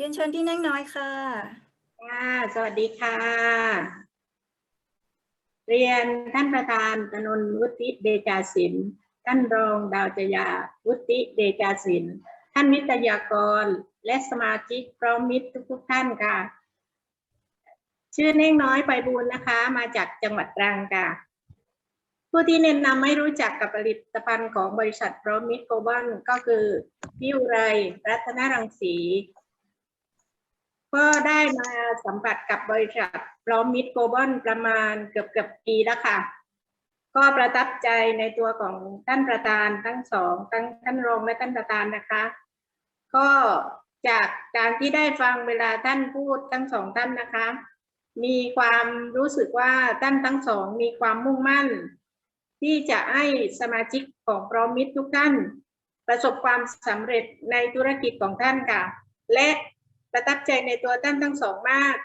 เรียนเชิญพี่แน่งน้อยค่ะ ค่ะ สวัสดีค่ะ เรียนท่านประธานกนนวุฒิเดชาศิลท่านรองดาวจยา วุฒิเดชาศิลท่านวิทยากรและสมาชิกพร้อมมิตรทุกๆท่านค่ะ ชื่อเน่งน้อยไปบูลนะคะ มาจากจังหวัดตรังค่ะ ผู้ที่แนะนำให้รู้จักกับผลิตภัณฑ์ของบริษัทพร้อมมิตรโกลบอลก็คือ พี่อุไรรัตนรังสี ก็ได้มาสัมผัสกับบริษัทพร้อมมิตรโกลบอลประมาณเกือบเกือบปีแล้วค่ะ ก็ประทับใจในตัวของท่านประธานทั้งสองทั้งท่านรองและท่านประธานนะคะ ก็จากการที่ได้ฟังเวลาท่านพูดทั้งสองท่านนะคะ มีความรู้สึกว่าท่านทั้งสองมีความมุ่งมั่น ที่จะให้สมาชิกของพร้อมมิตรทุกท่าน ประสบความสำเร็จในธุรกิจของท่านค่ะ และ ประทับใจในตัวท่านทั้งสองมาก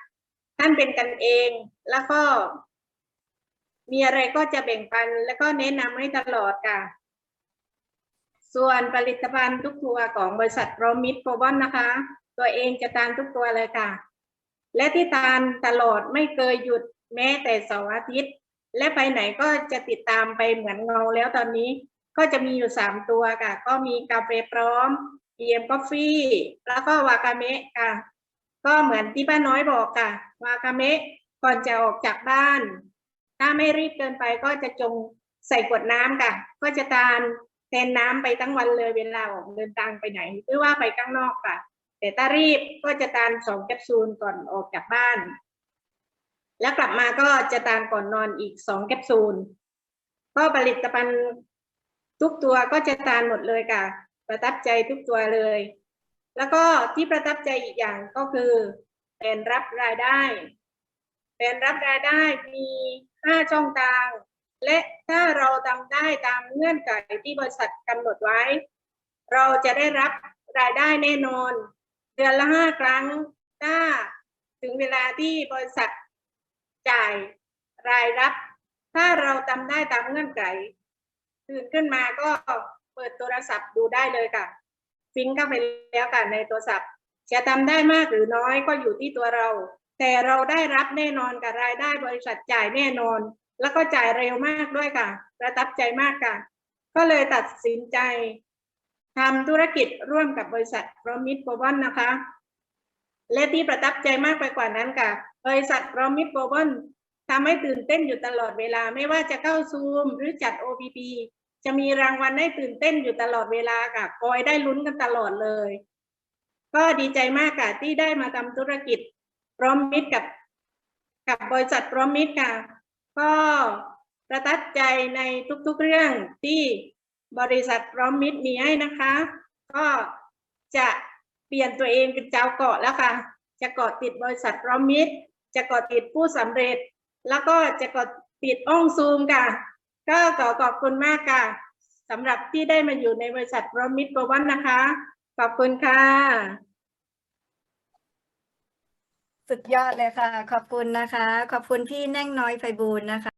ท่านเป็นกันเองแล้วก็ มีอะไรก็จะแบ่งปัน แล้วก็แนะนำให้ตลอดค่ะ ส่วนผลิตภัณฑ์ทุกตัวของบริษัทโรมิดโปรบอนนะคะ ตัวเองจะทานทุกตัวเลยค่ะ และที่ทานตลอดไม่เคยหยุดแม้แต่เสาร์อาทิตย์ และไปไหนก็จะติดตามไปเหมือนเงาแล้วตอนนี้ ก็จะมีอยู่สามตัวค่ะ ก็มีกาแฟพร้อม PM Coffee แล้วก็วากาเมะค่ะ ก็เหมือนที่ป้าน้อยบอกค่ะ วากาเมะก่อนจะออกจากบ้าน ถ้าไม่รีบเกินไปก็จะจงใส่ขวดน้ำค่ะ ก็จะทานแทนน้ำไปทั้งวันเลยเวลาออกเดินทางไปไหน หรือว่าไปข้างนอกค่ะ แต่ถ้ารีบก็จะทานสองแคปซูลก่อนออกจากบ้าน แล้วกลับมาก็จะทานก่อนนอนอีกสองแคปซูล ก็ผลิตภัณฑ์ทุกตัวก็จะทานหมดเลยค่ะ ประทับใจทุกตัวเลย แล้วก็ที่ประทับใจอีกอย่างก็คือแผนรับรายได้แผนรับรายได้มีห้าช่องทาง และถ้าเราทำได้ตามเงื่อนไขที่บริษัทกำหนดไว้ เราจะได้รับรายได้แน่นอน เดือนละห้าครั้ง ถ้าถึงเวลาที่บริษัทจ่ายรายรับ ถ้าเราทำได้ตามเงื่อนไขตื่นขึ้นมาก็ เปิดโทรศัพท์ดูได้เลยค่ะ ฟิงเข้าไปแล้วค่ะในโทรศัพท์ จะทำได้มากหรือน้อยก็อยู่ที่ตัวเรา แต่เราได้รับแน่นอนกับรายได้บริษัทจ่ายแน่นอน แล้วก็จ่ายเร็วมากด้วยค่ะ ประทับใจมากค่ะ ก็เลยตัดสินใจทำธุรกิจร่วมกับบริษัทพรมิตโปรบอนนะคะ และที่ประทับใจมากไปกว่านั้นค่ะ บริษัทพรมิตโปรบอนทำให้ตื่นเต้นอยู่ตลอดเวลาไม่ว่าจะเข้าซูมหรือจัด OPP จะมีรางวัลให้ตื่นเต้นอยู่ตลอดเวลาค่ะคอยได้ลุ้นกันตลอดเลย ก็ดีใจมากค่ะที่ได้มาทำธุรกิจพร้อมมิตรกับ กับบริษัทพร้อมมิตรค่ะ ก็ประทับใจในทุกๆเรื่องที่บริษัทพร้อมมิตรมีให้นะคะ ก็จะเปลี่ยนตัวเองเป็นเจ้าเกาะแล้วค่ะ จะเกาะติดบริษัทพร้อมมิตร จะเกาะติดผู้สำเร็จ แล้วก็จะเกาะติดอ้องซูมค่ะ ก็ขอขอบคุณมากค่ะสำหรับที่ได้มาอยู่ในบริษัทโรมิตรโปรวันนะคะ ขอบคุณค่ะ สุดยอดเลยค่ะ ขอบคุณนะคะ ขอบคุณพี่แน่งน้อยไฟบูลย์นะคะ